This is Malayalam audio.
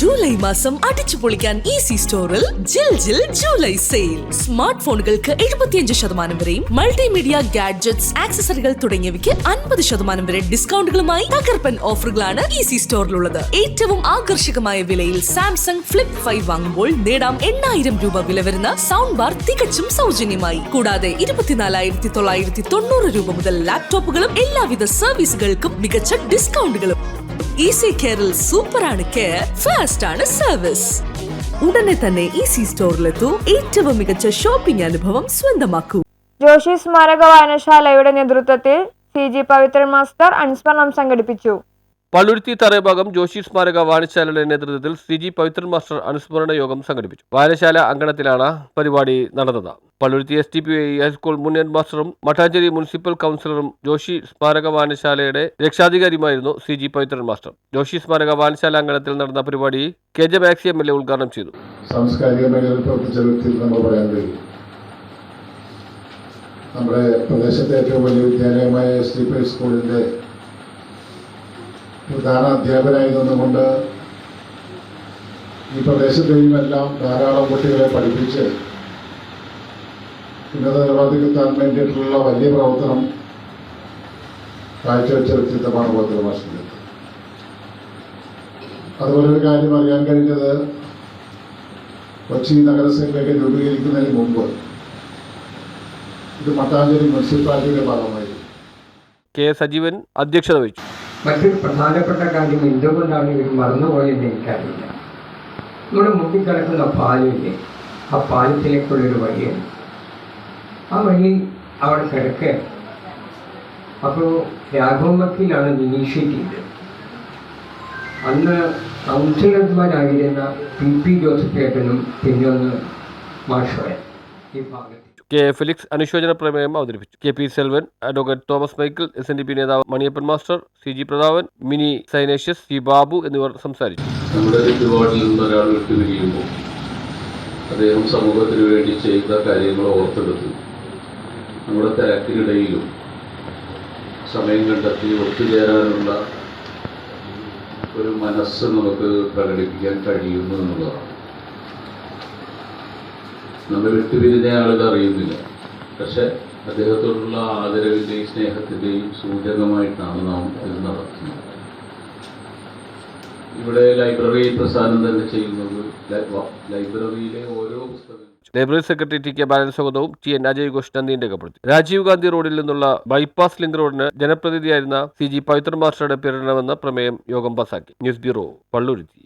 ജൂലൈ മാസം അടിച്ചു പൊളിക്കാൻ ഈസി സ്റ്റോറിൽ ജിൽ ജിൽ ജൂലൈ സെയിൽ സ്മാർട്ട് ഫോണുകൾക്ക് എഴുപത്തിയഞ്ച് ശതമാനം വരെയും മൾട്ടിമീഡിയ ഗാഡ്ജറ്റ്സ് ആക്സസറികൾ തുടങ്ങിയവയ്ക്ക് അൻപത് ശതമാനം വരെ ഡിസ്കൗണ്ടുകളുമായി തകർപ്പൻ ഓഫറുകളാണ് ഈസി സ്റ്റോറിലുള്ളത് ഏറ്റവും ആകർഷകമായ വിലയിൽ സാംസങ് ഫ്ലിപ്പ് ഫൈവ് വാങ്ങുമ്പോൾ നേടാം എണ്ണായിരം രൂപ വില വരുന്ന സൗണ്ട് ബാർ തികച്ചും സൗജന്യമായി. കൂടാതെ ഇരുപത്തിനാലായിരത്തി തൊള്ളായിരത്തി തൊണ്ണൂറ് രൂപ മുതൽ ലാപ്ടോപ്പുകളും എല്ലാവിധ സർവീസുകൾക്കും മികച്ച ഡിസ്കൗണ്ടുകളും ഈസി കെയറിൽ ആണ് കെയർ ഫാസ്റ്റ് ആണ് സർവീസ് ഉടനെ തന്നെ ഈസി സ്റ്റോറിലെത്തൂ ഏറ്റവും മികച്ച ഷോപ്പിംഗ് അനുഭവം സ്വന്തമാക്കൂ. ജോഷി സ്മാരക വായനശാലയുടെ നേതൃത്വത്തിൽ സി ജി പവിത്രൻ മാസ്റ്റർ അനുസ്മരണം സംഘടിപ്പിച്ചു. പള്ളുരുത്തി തറയഭാഗം ജോഷി സ്മാരക വായനശാലയുടെ നേതൃത്വത്തിൽ സി ജി പവിത്രൻ മാസ്റ്റർ അനുസ്മരണ യോഗം സംഘടിപ്പിച്ചു. വായനശാല അങ്കണത്തിലാണ് പരിപാടി നടന്നത്. Palluruthy S T P I high school മുൻ ഹെഡ് മാസ്റ്ററും മട്ടാഞ്ചേരി മുനിസിപ്പൽ കൗൺസിലറും ജോഷി സ്മാരക വായനശാലയുടെ രക്ഷാധികാരിയുമായിരുന്നു C G Pavithran master. Joshi സ്മാരക വായനശാല അങ്കണത്തിൽ നടന്ന പരിപാടി K J Maxi M L A ഉദ്ഘാടനം ചെയ്തു. സാംസ്കാരിക മേഖലയിൽ പറയാൻ നമ്മുടെ പ്രദേശത്തെ ഏറ്റവും വലിയ വിദ്യാലയമായ എസ് ടി പി സ്കൂളിന്റെ പ്രധാന അധ്യാപകനായി നിന്നുകൊണ്ട് ഈ പ്രദേശത്തെയും എല്ലാം ധാരാളം കുട്ടികളെ പഠിപ്പിച്ച് ഉന്നത നിലവാരത്തിലെത്താൻ വേണ്ടിയിട്ടുള്ള വലിയ പ്രവർത്തനം കാഴ്ചവെച്ച വ്യക്തിത്വമാണ് ഭദ്രമാഷ്ടം അതുപോലെ ഒരു കാര്യം അറിയാൻ കഴിഞ്ഞത് കൊച്ചി നഗരസഭയൊക്കെ രൂപീകരിക്കുന്നതിന് മുമ്പ് ഇത് മട്ടാഞ്ചേരി മുനിസിപ്പാലിറ്റിയുടെ ഭാഗമായിരുന്നു. കെ സജീവൻ അധ്യക്ഷത വഹിച്ചു. മറ്റൊരു പ്രധാനപ്പെട്ട കാര്യം എന്തുകൊണ്ടാണ് ഇവർ മറന്നുപോയെന്ന് എനിക്കറിയില്ല. നമ്മുടെ മുട്ടിക്കിടക്കുന്ന കിടക്കുന്ന പാലില്ലേ? ആ പാലത്തിലേക്കുള്ളൊരു വഴിയാണ് ആ വഴി അവിടെ കിടക്കുക അപ്പോൾ രാഘോമത്തിലാണ് നിരീക്ഷിക്കുന്നത് അന്ന് കൗൺസിലർമാരായിരുന്ന പി പി ജോസഫ് ഏട്ടനും പിന്നെ ഒന്ന് മാഷോയ ഈ ഭാഗത്ത് കെ. ഫിലിക്സ് അനുശോചന പ്രമേയം അവതരിപ്പിച്ചു. K. P. Selvan advocate Thomas Michael S N D P നേതാവ് Maniyappan master C. G. Prathapan Mini സൈനേഷ്യസ് C. Babu എന്നിവർ സംസാരിച്ചു. നമ്മുടെ അദ്ദേഹം സമൂഹത്തിന് വേണ്ടി ചെയ്ത കാര്യങ്ങൾ ഓർത്തെടുത്ത്. നമ്മുടെ തിരക്കിനിടയിലും സമയം കണ്ടെത്തി ഒത്തുചേരാനുള്ള ഒരു മനസ്സ് നമുക്ക് പ്രകടിപ്പിക്കാൻ കഴിയുന്നു എന്നുള്ളതാണ്. നമ്മൾ വിട്ടുപിരിഞ്ഞ ആളുകൾ അറിയുന്നില്ല. പക്ഷെ അദ്ദേഹത്തോടുള്ള ആദരവിന്റെയും സ്നേഹത്തിന്റെയും സൂചകമായിട്ടാണ് നാം ഇത് നടത്തുന്നത്. ഇവിടെ ലൈബ്രറി പ്രസാദം തന്നെ ചെയ്യുന്നത് ലൈബ്രറിയിലെ ഓരോ പുസ്തകം library secretary T K Balan സ്വാഗതവും ടി എൻ അജയ് ഘോഷ് രേഖപ്പെടുത്തി രാജീവ് ഗാന്ധി റോഡിൽ നിന്നുള്ള ബൈപ്പാസ് ലിങ്ക് റോഡിന് ജനപ്രതിനിധിയായിരുന്ന സി ജി പവിത്രൻ മാസ്റ്ററുടെ പേരിടണമെന്ന പ്രമേയം യോഗം പാസാക്കി. News bureau Palluruthy.